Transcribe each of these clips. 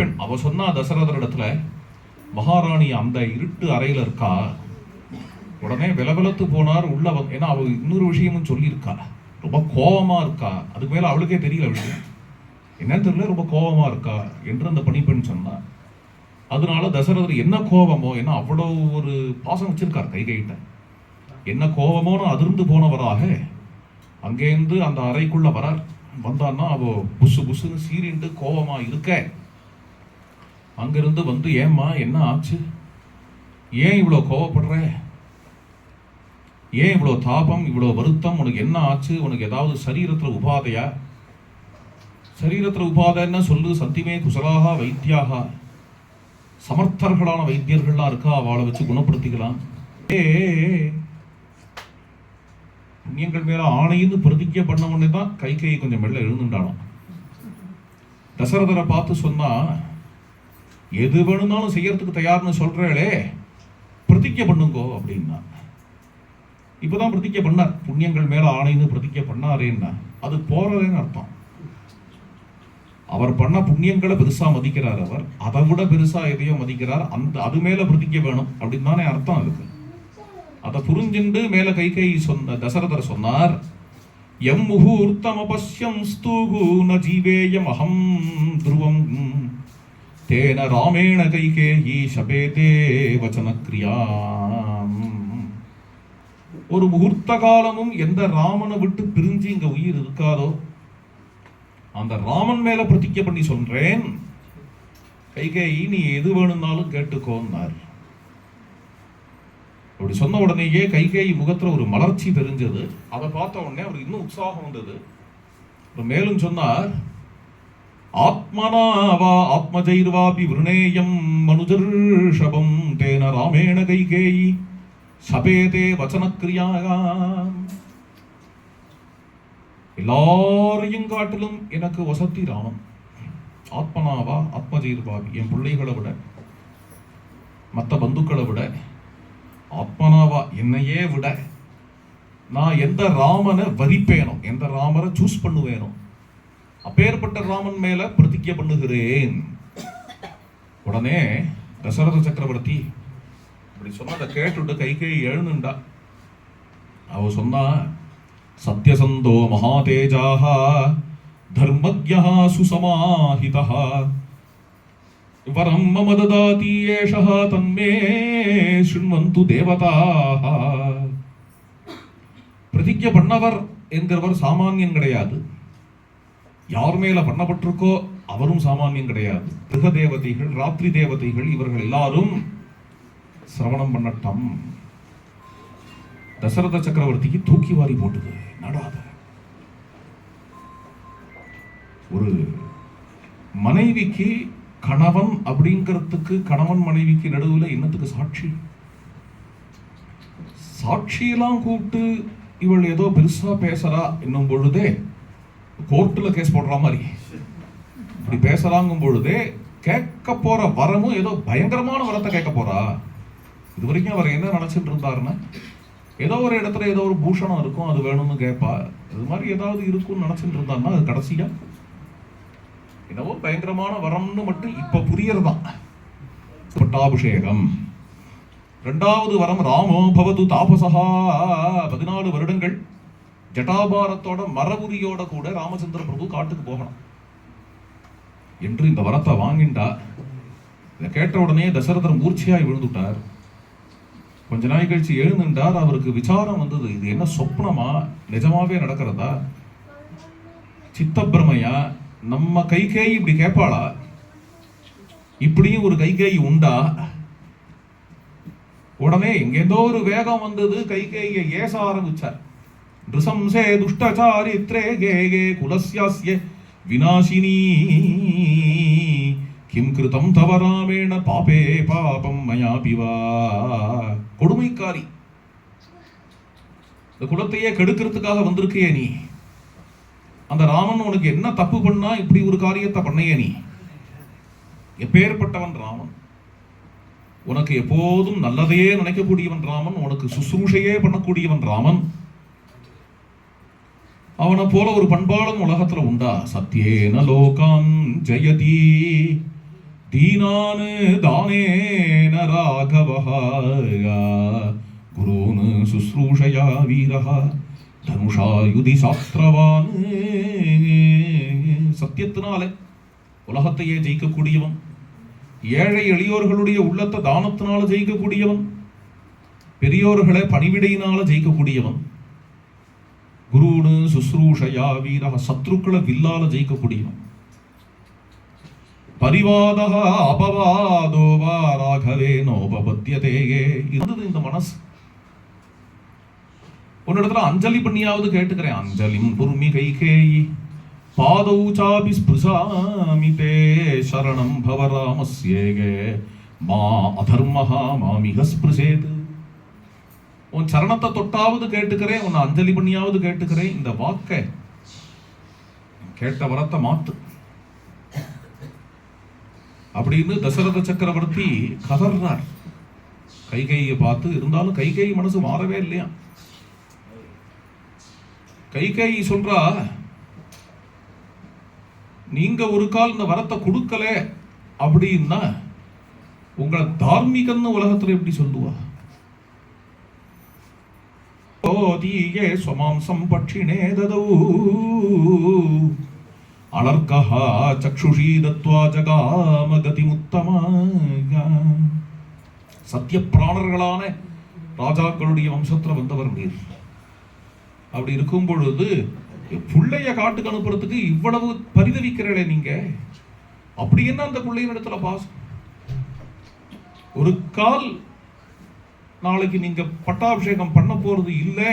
பெண் அவ சொன்னா தசரதர் இடத்துல மகாராணி அந்த இருட்டு அறையில இருக்கா? உடனே விலவிலத்து போனார் உள்ள வந்து ஏன்னா அவள் இன்னொரு விஷயமும் சொல்லியிருக்கா. ரொம்ப கோவமா இருக்கா? அதுக்கு மேல அவளுக்கே தெரியல விஷயம் என்னன்னு தெரியல ரொம்ப கோவமா இருக்கா? என்று அந்த பணிப்பெண் சொன்னார் அதனால தசரதர் என்ன கோபமோ ஏன்னா அவ்வளோ ஒரு பாசம் வச்சிருக்கார் கைகைகிட்ட என்ன கோபமோன்னு அதிர்ந்து போனவராக அங்கேருந்து அந்த அறைக்குள்ள வரார். வந்தான்னா அவ புசு புசுன்னு சீரிண்டு கோபமா இருக்க. அங்கிருந்து வந்து ஏம்மா என்ன ஆச்சு? ஏன் இவ்வளோ கோவப்படுற? ஏன் இவ்வளோ தாபம் இவ்வளோ வருத்தம்? உனக்கு என்ன ஆச்சு? உனக்கு ஏதாவது சரீரத்தில் உபாதையா? சரீரத்தில் உபாதைன்னு சொல்லு சத்தியமே குசலாக வைத்தியாக. சமர்த்தர்களான வைத்தியர்கள்லாம் இருக்கா? அவளை வச்சு குணப்படுத்திக்கலாம். ஏ புண்ணியங்கள் மேல ஆணைன்னு பிரதிஜை பண்ண உடனே தான் கை கை கொஞ்சம் மெல்ல எழுந்துட்டானோ தசரதரை பார்த்து சொன்னா எது வேணும்னாலும் செய்யறதுக்கு தயார்னு சொல்கிறாளே பிரதிஜை பண்ணுங்கோ அப்படின்னா. இப்போதான் பிரதிஜை பண்ணார். புண்ணியங்கள் மேலே ஆணைன்னு பிரதிஜை பண்ணாரேன்னா அது போறதேன்னு அர்த்தம். அவர் பண்ண புண்ணியங்களை பெருசா மதிக்கிறார் அவர். அதை விட பெருசா எதையோ மதிக்கிறார். அந்த அது மேலே பிரதிஜை வேணும் அப்படின்னு தானே அர்த்தம் அதுக்கு. அதை புரிஞ்சுண்டு மேலே கை கை சொன்ன தசரதர் சொன்னார் எம் முகூர்த்தம் அபஷ்யம் ஸ்தூகு ந ஜீவேயம் அகம் துருவம் தேன ராமேண கைகேயி शपेते வச்சன கிரியாம் ஒரு முகூர்த்த காலமும் எந்த ராமனை விட்டு பிரிஞ்சு இங்க உயிர் இருக்காதோ அந்த ராமன் மேல பிரதிக்க பண்ணி சொல்றேன். கைகேயி நீ எது வேணும்னாலும் கேட்டுக்கோன்னார். அப்படி சொன்ன உடனேயே கைகேயி முகத்துல ஒரு மலர்ச்சி தெரிஞ்சது. அதை பார்த்த உடனே அவருக்கு இன்னும் உற்சாகம் வந்தது. மேலும் சொன்னார் ஆத்மனாவா ஆத்மஜைர்வாபி விருணேயம் மனுஜர்ஷபம் தேன ராமேண கைகேயி சபேதே வச்சனக்கிரியாகாம் எல்லாரையும் காட்டிலும் எனக்கு வசதி ராமம் ஆத்மனாவா ஆத்மஜீர்பாவி என் பிள்ளைகளை விட மற்ற பந்துக்களை விட ஆத்மனாவா என்னையே விட நான் எந்த ராமனை வரிப்பேனோ எந்த ராமரை சூஸ் பண்ணுவேனோ அப்பேற்பட்ட ராமன் மேல பிரதிஜை பண்ணுகிறேன். உடனே தசரத சக்கரவர்த்தி அப்படி சொன்னா அதை கேட்டுட்டு கை கை எழுந்துண்டா. அவ சொன்னா சத்யசந்தோ மகாதேஜாக தர்மஜா சுசமாஹிதா வரம் மம ததாதி ஏஷா தன்மே சுண்வந்து தேவதாக பிரதிஜை பண்ணவர் என்கிறவர் சாமானியம் கிடையாது. யார் மேல பண்ணப்பட்டிருக்கோ அவரும் சாமானியம் கிடையாது. கிரக தேவதைகள் ராத்திரி தேவதைகள் இவர்கள் எல்லாரும் சிரவணம் பண்ணட்டம். தசரத சக்கரவர்த்திக்கு தூக்கி வாரி போட்டுது. நடாத. ஒரு மனைவிக்கு கணவன் அப்படிங்கிறதுக்கு கணவன் மனைவிக்கு நடுவுல என்னத்துக்கு சாட்சி? சாட்சியெல்லாம் கூப்பிட்டு இவள் ஏதோ பெருசா பேசுறா என்னும் பொழுதே கோர்ட்டில் கேஸ் போடுற மாதிரி. இப்படி பேசலாங்கும் பொழுதே கேட்க போற வரமும் ஏதோ பயங்கரமான வரத்தை கேட்க போறா. இது வரைக்கும் அவர் என்ன நினைச்சிட்டு இருந்தாருன்னா ஏதோ ஒரு இடத்துல ஏதோ ஒரு பூஷணம் இருக்கும் அது வேணும்னு கேட்பா. இது மாதிரி ஏதாவது இருக்கும்னு நினைச்சிட்டு இருந்தாருன்னா அது கடைசியா என்னவோ பயங்கரமான வரம்னு மட்டும் இப்ப புரியறதான் பட்டாபிஷேகம். ரெண்டாவது வரம் ராமோ பவது தாபசஹா. பதினாலு வருடங்கள். ஜட்டாபாரத்தோட மரபுரியோட கூட ராமச்சந்திர பிரபு காட்டுக்கு போகணும். என்று இந்த வரத்தை வாங்கிண்டா இதை கேட்ட உடனே தசரதர் மூர்ச்சியாய் விழுந்துட்டார். கொஞ்ச நாள் கழிச்சு எழுந்துட்டார் அவருக்கு விசாரம் வந்தது இது என்ன சொப்னமா? நிஜமாவே நடக்கிறதா? சித்தப்பிரமையா? நம்ம கைகேயி இப்படி கேட்பாளா? இப்படியும் ஒரு கைகேயி உண்டா? உடனே எங்கேந்தோ ஒரு வேகம் வந்தது கைகேயை ஏச ஆரம்பிச்சார். நிருசம்சே துஷ்டச்சாரித்ரே கே கே குலஸ்யாஸ்ய விநாசினி கிம் கிருதம் தவ ராமேண பாபே பாபம் மயா பிவா கொடுமைக்காரி. இந்த குலத்தையே கெடுக்கிறதுக்காக வந்திருக்கியே நீ. அந்த ராமன் உனக்கு என்ன தப்பு பண்ணா இப்படி ஒரு காரியத்தை பண்ணையே நீ. எப்பேற்பட்டவன் ராமன்? உனக்கு எப்போதும் நல்லதையே நினைக்கக்கூடியவன் ராமன் உனக்கு சுசுரூஷையே பண்ணக்கூடியவன் ராமன். அவனை போல ஒரு பண்பாடும் உலகத்துல உண்டா? சத்தியேன லோகம் ஜெயதி. தீனானு தானேன ராகவஹா. குரோனு சுஸ்ரூஷயா வீரஹா. தனுஷா யுதி சாஸ்திரவான். சத்தியத்தினாலே உலகத்தையே ஜெயிக்கக்கூடியவன். ஏழை எளியோர்களுடைய உள்ளத்தை தானத்தினால ஜெயிக்கக்கூடியவன். பெரியோர்களை பணிவிடையினால ஜெயிக்கக்கூடியவன். குருன்னு சுஸ்ரூஷயா வீரக சத்ருக்களை வில்லால ஜெயிக்கக்கூடியவன். பரிவாதக அபவாதோவா ராகவே நோபபத்தியதேயே இருந்தது இந்த மனசு. உன்னிடத்துல அஞ்சலி பண்ணியாவது கேட்டுக்கிறேன். அஞ்சலிம் குருமி கைகேயி பாதௌ சாபி ஸ்பிருசாமி தே சரணம் பவராமஸ்யேகே மா அதர்மஹா மாமிக ஸ்பிருசேது. உன் சரணத்தை தொட்டாவது கேட்டுக்கிறேன் உன்னை அஞ்சலி பண்ணியாவது கேட்டுக்கிறேன். இந்த வாக்கை கேட்ட வரத்தை மாத்து. அப்படின்னு தசரத சக்கரவர்த்தி கதர்றார். கைகையை பார்த்து இருந்தாலும் கைகை மனசு மாறவே இல்லையா? கைகை சொல்றா நீங்க ஒரு கால் இந்த வரத்தை கொடுக்கல அப்படின்னா உங்களை தார்மீகன்னு உலகத்துல எப்படி சொல்லுவா? ஓதியே ஸ்வமாம்சம் பட்சிணே ததௌ அலர்கஹ சக்ஷுஷீ தத்வா ஜகாம கதிமுத்தமாக சத்திய பிராணர்களான ராஜாக்களுடைய வம்சத்தில் வந்தவர் நீர். அப்படி இருக்கும் பொழுது புள்ளைய காட்டுக்கு அனுப்புறதுக்கு இவ்வளவு பரிதவிக்கிறீங்களே நீங்க. அப்படி என்ன அந்த பிள்ளையின் இடத்துல பாசம்? ஒரு கால் நாளைக்கு நீங்க பட்டாபிஷேகம் பண்ண போறது இல்லை.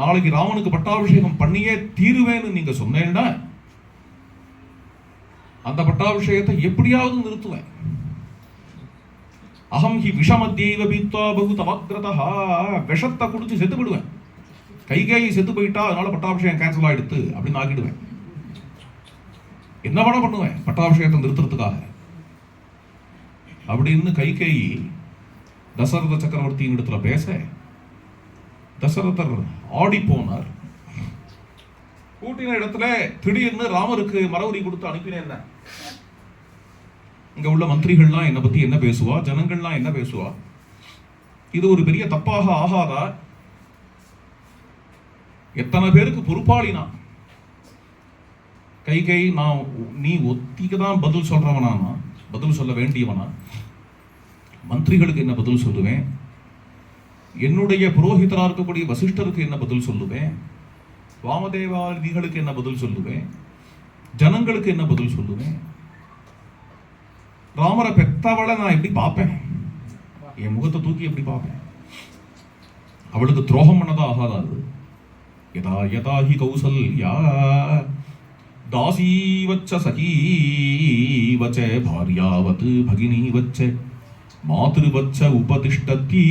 நாளைக்கு ராமனுக்கு பட்டாபிஷேகம் பண்ணியே தீருவேன்னு நீங்க சொன்னேன்னா அந்த பட்டாபிஷேகத்தை எப்படியாவது நிறுத்துவேன். அகம் ஹி விஷமத்தியைவ பீத்வா பகு தவக்ரதா விஷத்தை குடிச்சு செத்து விடுவேன் கைகேயி செத்து போயிட்டா அதனால பட்டாபிஷேகம் கேன்சல் ஆயிடுத்து அப்படின்னு ஆக்கிடுவேன். என்ன வேணா பண்ணுவேன் பட்டாபிஷேகத்தை நிறுத்துறதுக்காக. அப்படின்னு கைகேயி தசரத சக்கரவர்த்தியின் இடத்துல பேச தசரதர் ஆடி போனார். கூட்டின இடத்துல திடீர்னு ராமருக்கு மரவரி கொடுத்து அனுப்பினேன் என்ன? இங்க உள்ள மந்திரிகள்லாம் என்னை பத்தி என்ன பேசுவா? ஜனங்கள்லாம் என்ன பேசுவா? இது ஒரு பெரிய தப்பாக ஆகாதா? எத்தனை பேருக்கு பொறுப்பாளினா? கை கை நான் நீ ஒத்திக்கு தான் பதில் சொல்றவனா நான் பதில் சொல்ல வேண்டியவனா? மந்திரிகளுக்கு என்ன பதில் சொல்லுவேன்? என்னுடைய புரோஹிதராக இருக்கக்கூடிய வசிஷ்டருக்கு என்ன பதில் சொல்லுவேன்? வாமதேவாதிகளுக்கு என்ன பதில் சொல்லுவேன்? ஜனங்களுக்கு என்ன பதில் சொல்லுவேன்? ராமரை பெத்தவளை நான் எப்படி பார்ப்பேன்? என் முகத்தை தூக்கி எப்படி பார்ப்பேன்? அவளுக்கு துரோகம் பண்ணதா ஆகாதா அது? யதா யதாஹி கௌசல்யா. தாசீவச்ச சகீவச்ச பாரியாவத் பகினீவச்ச மாதృவச்ச உபதிஷ்டத்தி